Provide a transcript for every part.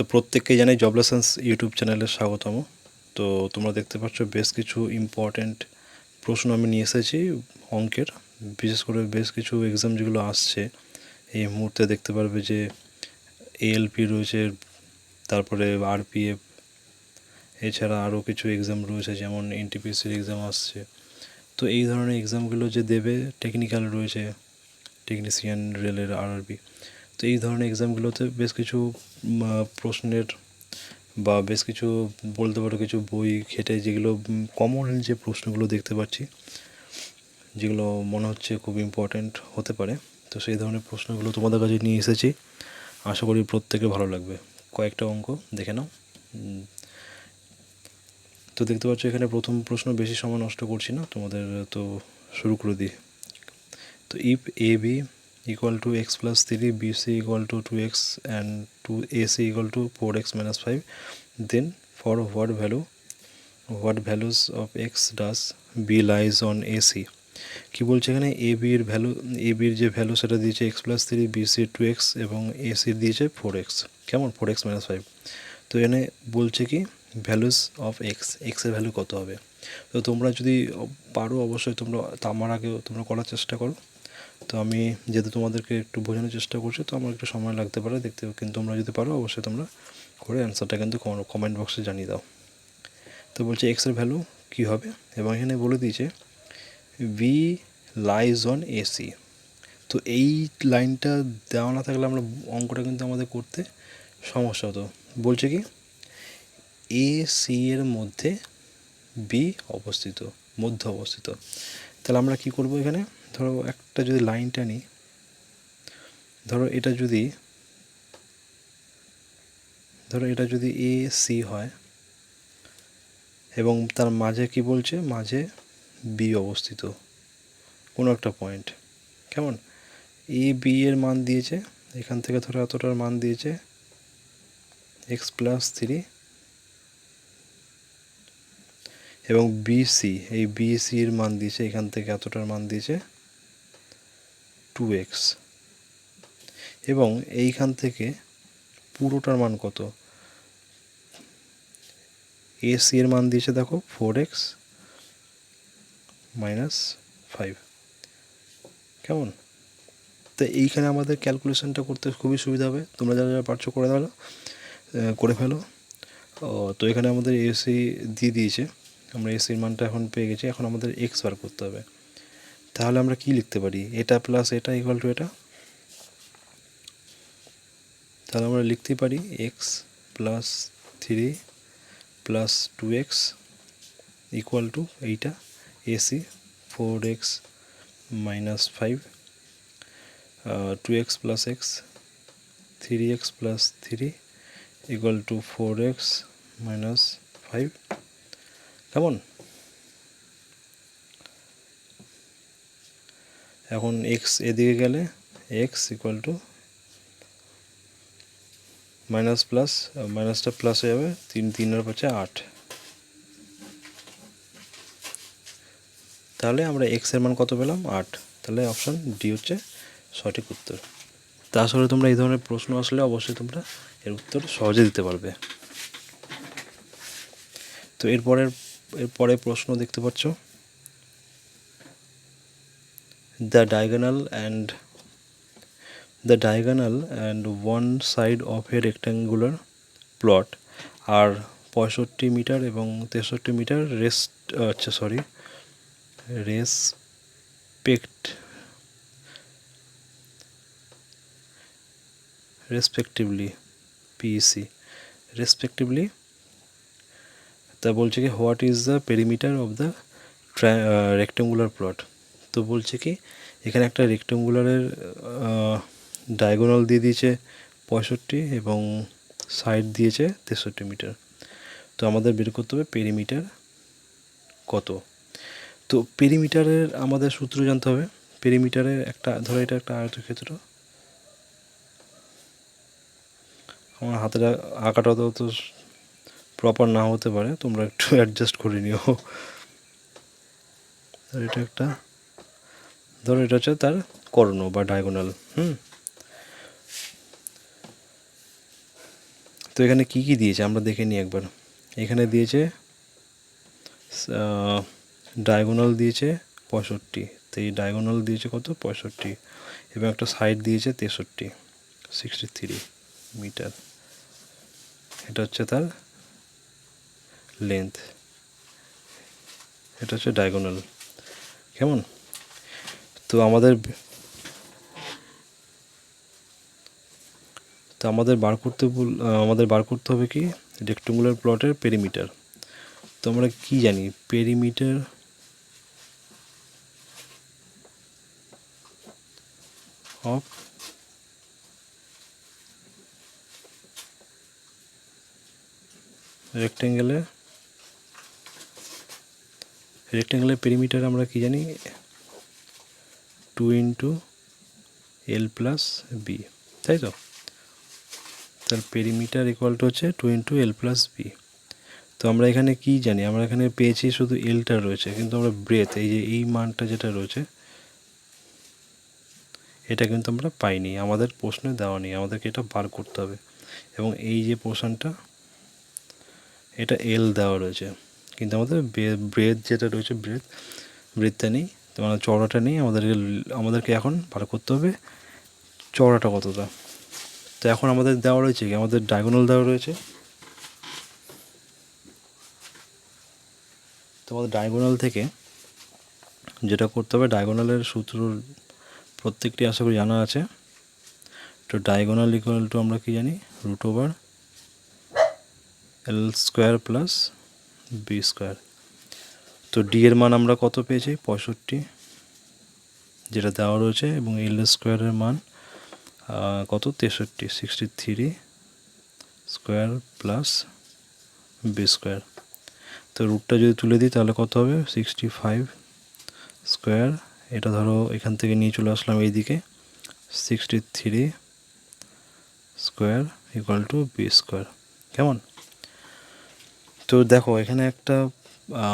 তো প্রত্যেককে জানাই জব লেসেন্স ইউটিউব চ্যানেলে স্বাগতম। তো তোমরা দেখতে পাচ্ছ বেশ কিছু ইম্পর্ট্যান্ট প্রশ্ন আমি নিয়ে এসেছি অঙ্কের। বিশেষ করে বেশ কিছু এক্সাম যেগুলো আসছে, এই মুহূর্তে দেখতে পারবে যে এএলপি রয়েছে, তারপরে আরপিএফ এছাড়া আরও কিছু এক্সাম রয়েছে, যেমন এনটিপিসির এক্সাম আসছে। তো এই ধরনের এক্সামগুলো যে দেবে টেকনিক্যাল রয়েছে টেকনিশিয়ান রেলের আরআরবি তো এই ধরনের এক্সামগুলোতে বেশ কিছু প্রশ্নের বা বেশ কিছু বলতে পারো কিছু বই ঘেটে যেগুলো কমন যে প্রশ্নগুলো দেখতে পাচ্ছি, যেগুলো মনে হচ্ছে খুব ইম্পর্ট্যান্ট হতে পারে। তো সেই ধরনের প্রশ্নগুলো তোমাদের কাছে নিয়ে এসেছি। আশা করি প্রত্যেকে ভালো লাগবে। কয়েকটা অঙ্ক দেখে নাও। তো দেখতে পাচ্ছ এখানে প্রথম প্রশ্ন বেশি সময় নষ্ট করছি না, তোমাদের তো শুরু করে দিই। তো if A B C equal to two X and to A C equal to four X minus five then for what value what values of X does B lies on A C কী বলছে এখানে? এ বির value এ বির যে value সেটা দিয়েছে X plus three B C two X এবং A সির দিয়েছে ফোর এক্স কেমন? ফোর এক্স মাইনাস ফাইভ তো এখানে বলছে কি? ভ্যালুস অফ এক্স এক্সের ভ্যালু কত হবে? তো তোমরা যদি পারো অবশ্যই তোমরা তা আমার আগেও তোমরা করার চেষ্টা করো। তো আমি যেহেতু তোমাদেরকে একটু বোঝানোর চেষ্টা করছি, তো আমার একটু সময় লাগতে পারে, দেখতে কিন্তু তোমরা যদি পারো অবশ্যই তোমরা করে অ্যান্সারটা কিন্তু কমেন্ট বক্সে জানিয়ে দাও। তো বলছে এক্সের ভ্যালু কী হবে? এবং এখানে বলে দিয়েছে ভি লাইজ অন এসি তো এই লাইনটা দেওয়া না থাকলে আমরা অঙ্কটা কিন্তু আমাদের করতে সমস্যা হতো। বলছে কি? এ সি এর মধ্যে বি অবস্থিত, মধ্যে অবস্থিত। তাহলে আমরা কি করব এখানে? ধরো একটা যদি লাইনটা নিই, ধরো এটা যদি, ধরো এটা যদি এ সি হয়, এবং তার মাঝে কি বলছে? মাঝে বি অবস্থিত। কোনো একটা পয়েন্ট কেমন? এ বি এর মান দিয়েছে, এখান থেকে ধরো এতটার মান দিয়েছে এক্স প্লাস থ্রি এবং বিসি এই বিসি এর মান দিয়েছে, এখান থেকে এতটার মান দিয়েছে টু এক্স এবং এইখান থেকে পুরোটার মান কত? এসি এর মান দিয়েছে দেখো ফোর এক্স মাইনাস ফাইভ কেমন? তো এইখানে আমাদের ক্যালকুলেশনটা করতে খুবই সুবিধা হবে। তোমরা যারা যারা পারছ করে ফেলো করে ফেলো। তো এখানে আমাদের এসি দিয়ে দিয়েছে। আমরা এসির মানটা এখন পেয়ে গেছি। এখন আমাদের এক্স বার করতে হবে। তাহলে আমরা কি লিখতে পারি? এটা প্লাস এটা ইকুয়াল টু এটা? তাহলে আমরা লিখতে পারি X plus three plus two X equal to এইটা AC four X minus five two X plus X three X plus three equal to four X minus five কেমন এখন এক্স এদিকে গেলে X equal to minus plus মাইনাসটা plus হয়ে যাবে তিন, তিনের পাচ্ছে আট। তাহলে আমরা এক্সের মান কত পেলাম? আট। তাহলে অপশান ডি হচ্ছে সঠিক উত্তর। তা আসলে তোমরা এই ধরনের প্রশ্ন আসলে অবশ্যই তোমরা এর উত্তর সহজে দিতে পারবে। তো এরপরের এরপরে প্রশ্ন দেখতে পাচ্ছ। The diagonal and the diagonal and one side of a rectangular plot are পঁয়ষট্টি মিটার এবং তেষট্টি মিটার রেস্ট আচ্ছা সরি রেসপেক্ট রেসপেক্টিভলি পিইসি রেসপেক্টিভলি তা বলছে কি what is the perimeter of the rectangular plot তো বলছে কি? এখানে একটা রেক্টেঙ্গুলারের ডায়াগোনাল দিয়ে দিয়েছে পঁয়ষট্টি এবং সাইড দিয়েছে তেষট্টি মিটার তো আমাদের বের করতে হবে পেরিমিটার কত? তো পেরিমিটারের আমাদের সূত্র জানতে হবে। পেরিমিটারের একটা, ধরো এটা একটা আয়তক্ষেত্র। আমার হাতের আঁকাটা তো তো প্রপার না হতে পারে, তোমরা একটু অ্যাডজাস্ট করে নিও। এটা একটা ধরো এটা হচ্ছে তার কর্ণ বা ডায়াগোনাল হুম? তো এখানে কি কি দিয়েছে? আমরা দেখে নিই একবার। এখানে দিয়েছে ডায়াগোনাল দিয়েছে পঁয়ষট্টি। তো এই ডায়াগোনাল দিয়েছে কত? পঁয়ষট্টি। এবং একটা সাইড দিয়েছে তেষট্টি সিক্সটি থ্রি মিটার এটা হচ্ছে তার লেন্থ এটা হচ্ছে ডায়াগোনাল কেমন? তো আমাদের তো আমাদের বার করতে আমাদের বার করতে হবে কি? রেক্টেঙ্গুলার প্লটের পেরিমিটার তো আমরা কি জানি? পেরিমিটার অফ রেক্টেঙ্গেলে রেক্টেঙ্গেলের পেরিমিটার আমরা কি জানি? Two into L plus B, তাই তো? তার পেরিমিটার ইকুয়াল টু হচ্ছে two into L plus B. তো আমরা এখানে কি জানি? আমরা এখানে পেয়েছি শুধু এলটা রয়েছে, কিন্তু আমরা ব্রেথ এই যে এই মানটা যেটা রয়েছে, এটা কিন্তু আমরা পাইনি, আমাদের প্রশ্নে দেওয়া নেই, আমাদেরকে এটা বার করতে হবে। এবং এই যে পোর্শনটা এটা এল দেওয়া রয়েছে, কিন্তু আমাদের ব্রেথ যেটা রয়েছে ব্রেথ ব্রেথটা নেই। মানে চড়াটা নেই আমাদেরকে আমাদেরকে এখন বার করতে হবে। চড়াটা কতটা? তো এখন আমাদের দেওয়া রয়েছে কি? আমাদের ডায়াগোনাল দেওয়া রয়েছে। তো আমাদের ডায়াগোনাল থেকে যেটা করতে হবে ডায়াগোনালের সূত্র প্রত্যেকটি আশা করি জানা আছে। তো ডায়াগোনাল ইকুয়াল টু আমরা কি জানি? Root over L square plus B square তো ডি এর মান আমরা কত পেয়েছি? পঁয়ষট্টি, যেটা দেওয়া রয়েছে, এবং এল স্কোয়ারের মান কত? তেষট্টি sixty three square plus B square তো রুটটা যদি তুলে দিই, তাহলে কত হবে? সিক্সটি ফাইভ স্কোয়ার এটা ধরো, এখান থেকে নিয়ে চলে আসলাম এইদিকে। Sixty three square equal to B square কেমন? তো দেখো, এখানে একটা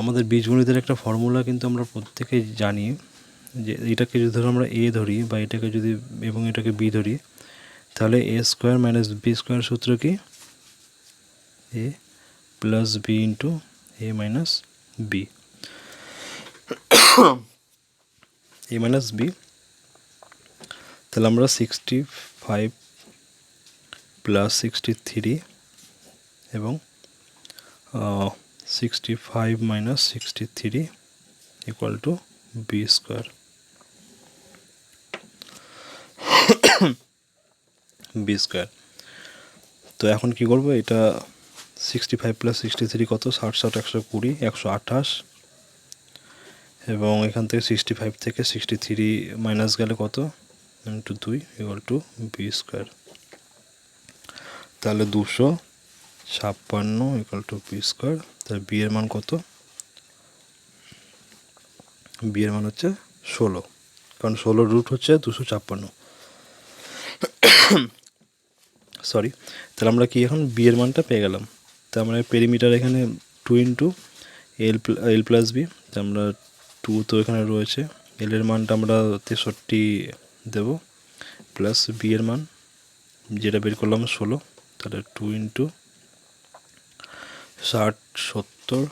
আমাদের বীজগণিতের একটা ফর্মুলা কিন্তু আমরা প্রত্যেকেই জানি যে এটাকে যদি ধরো আমরা এ ধরি বা এটাকে যদি, এবং এটাকে বি ধরি, তাহলে A square minus B square সূত্র কি? A plus B into A minus B A minus B তাহলে আমরা sixty five plus sixty three এবং sixty five minus sixty three equal to B square B square তো এখন কি করব? এটা sixty five plus sixty three কত? ষাট ষাট, একশো কুড়ি, একশো আঠাশ। এবং এখান থেকে সিক্সটি ফাইভ থেকে সিক্সটি থ্রি মাইনাস গেলে কত? ইন্টু দুই ইকুয়াল টু বি স্কোয়ার তাহলে দুশো ছাপ্পান্ন ইকুয়াল টু বি স্কোয়ার তাহলে বি মান কত? বি এর মান হচ্ছে ষোলো, কারণ ষোলো রুট হচ্ছে দুশো ছাপ্পান্ন। সরি তাহলে আমরা কি এখন বি এর মানটা পেয়ে গেলাম? তা আমরা পেরিমিটার এখানে two into L L plus B তা আমরা টু তো এখানে রয়েছে। এল এর মানটা আমরা তেষট্টি দেব প্লাস বি এর মান, যেটা বের করলাম ষোলো, তাহলে টু ইন্টু ষাট, সত্তর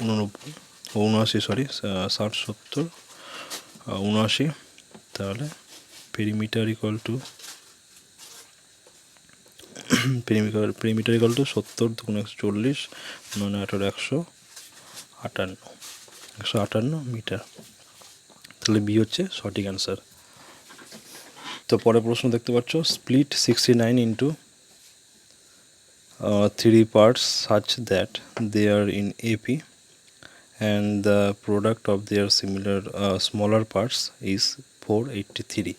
উননব্বই উনআশি সরি ষাট, সত্তর উনআশি, তাহলে perimeter equal to perimeter perimeter equal to সত্তর দুগুণ একশো চল্লিশ, নয় আঠারো, একশো আটান্ন একশো আটান্ন মিটার। তাহলে বি হচ্ছে সঠিক অ্যান্সার তো পরের প্রশ্ন দেখতে পাচ্ছ split sixty nine into three parts such that they are in AP and the product of their similar uh, smaller parts is 483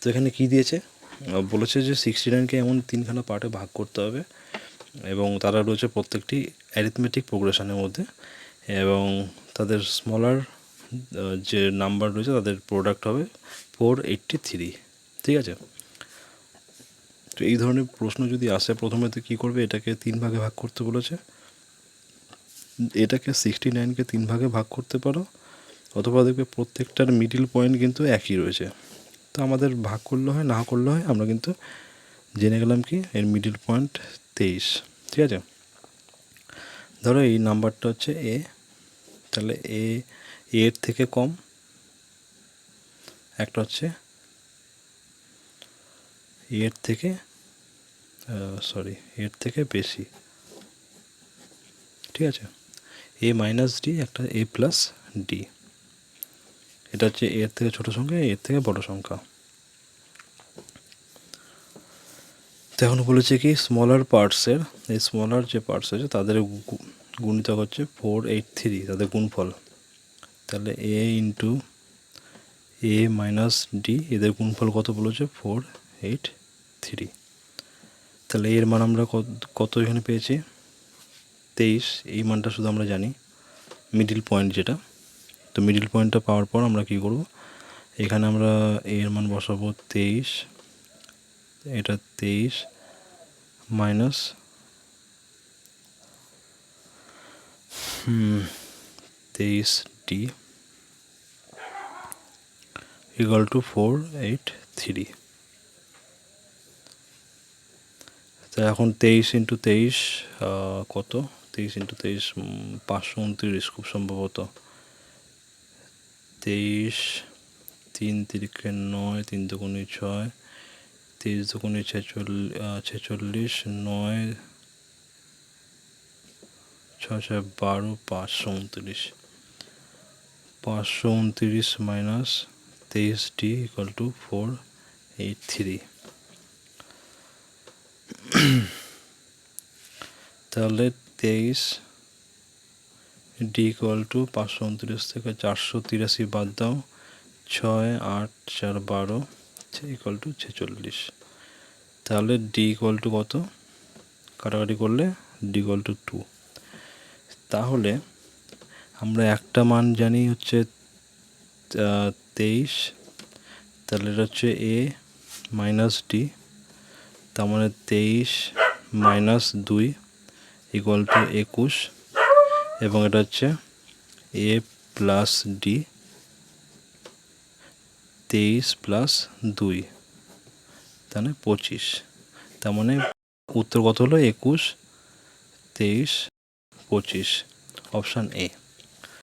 তো এখানে কি দিয়েছে? বলেছে যে সিক্সটি নাইনকে এমন তিনখানা পার্টে ভাগ করতে হবে এবং তারা রয়েছে প্রত্যেকটি অ্যারিথমেটিক প্রোগ্রেশনের মধ্যে এবং তাদের স্মলার যে নাম্বার রয়েছে তাদের প্রোডাক্ট হবে ফোর এইট্টি থ্রি ঠিক আছে? তো এই ধরনের প্রশ্ন যদি আসে, প্রথমে তো কী করবে? এটাকে তিন ভাগে ভাগ করতে বলেছে। এটাকে সিক্সটি নাইনকে তিন ভাগে ভাগ করতে পারো, অথবা দেখবে প্রত্যেকটার মিডিল পয়েন্ট কিন্তু একই রয়েছে। তো আমাদের ভাগ করলে হয়, না করলে হয়, আমরা কিন্তু জেনে গেলাম কি, এর মিডিল পয়েন্ট তেইশ। ঠিক আছে? ধরো এই নাম্বারটা হচ্ছে এ তাহলে এ এর থেকে কম, একটা হচ্ছে এর থেকে সরি এর থেকে বেশি। ঠিক আছে? এ মাইনাস ডি একটা এ প্লাস ডি এটা হচ্ছে এর থেকে ছোট সংখ্যা, এর থেকে বড় সংখ্যা। তো এখন বলেছে কি স্মলার পার্টসের এই স্মলার যে পার্টস আছে, তাদের গুণিতক হচ্ছে ফোর এইট থ্রি তাদের গুণফল। তাহলে A into A minus D এদের গুণফল কত বলেছে? Four eight three. তাহলে এর মান আমরা কত এখানে পেয়েছি? তেইশ। এই মানটা শুধু আমরা জানি। মিডিল পয়েন্ট যেটা। তো মিডিল পয়েন্টটা পাওয়ার পর আমরা কী করব? এখানে আমরা এর মান বসাবো তেইশ। এটা তেইশ মাইনাস তেইশ ডি ফোর এইট থ্রি। তো এখন তেইশ ইন্টু তেইশ কত? তেইশ ইন্টু তেইশ পাঁচশো উনত্রিশ খুব সম্ভবত। তেইশ, তিন তিরিখে নয়, তিন দুগুণে ছয়, তেইশ দুগুণে ছেচল্লিশ ছেচল্লিশ, নয়, ছয় ছয় বারো, পাঁচশো উনত্রিশ। পাঁচশো উনত্রিশ মাইনাস তেইশ D equal to four eight three তাহলে তেইশ ডি ইকুয়াল টু পাঁচশো উনত্রিশ থেকে চারশো তিরাশি বাদ দাও। ছয়, আট, চার, বারো ইকুয়াল টু ছেচল্লিশ। তাহলে ডি ইকুয়াল টু কত? কাটাকাটি করলে ডি ইকুয়াল টু টু। তাহলে আমরা একটা মান জানি হচ্ছে তেইশ। তাহলে এটা হচ্ছে এ মাইনাস ডি। তার মানে তেইশ মাইনাস দুই ইকুয়াল টু একুশ এবং এটা হচ্ছে এ প্লাস ডি তেইশ প্লাস দুই তাহলে পঁচিশ, তার মানে উত্তর কত হলো? একুশ, তেইশ, পঁচিশ অপশান এ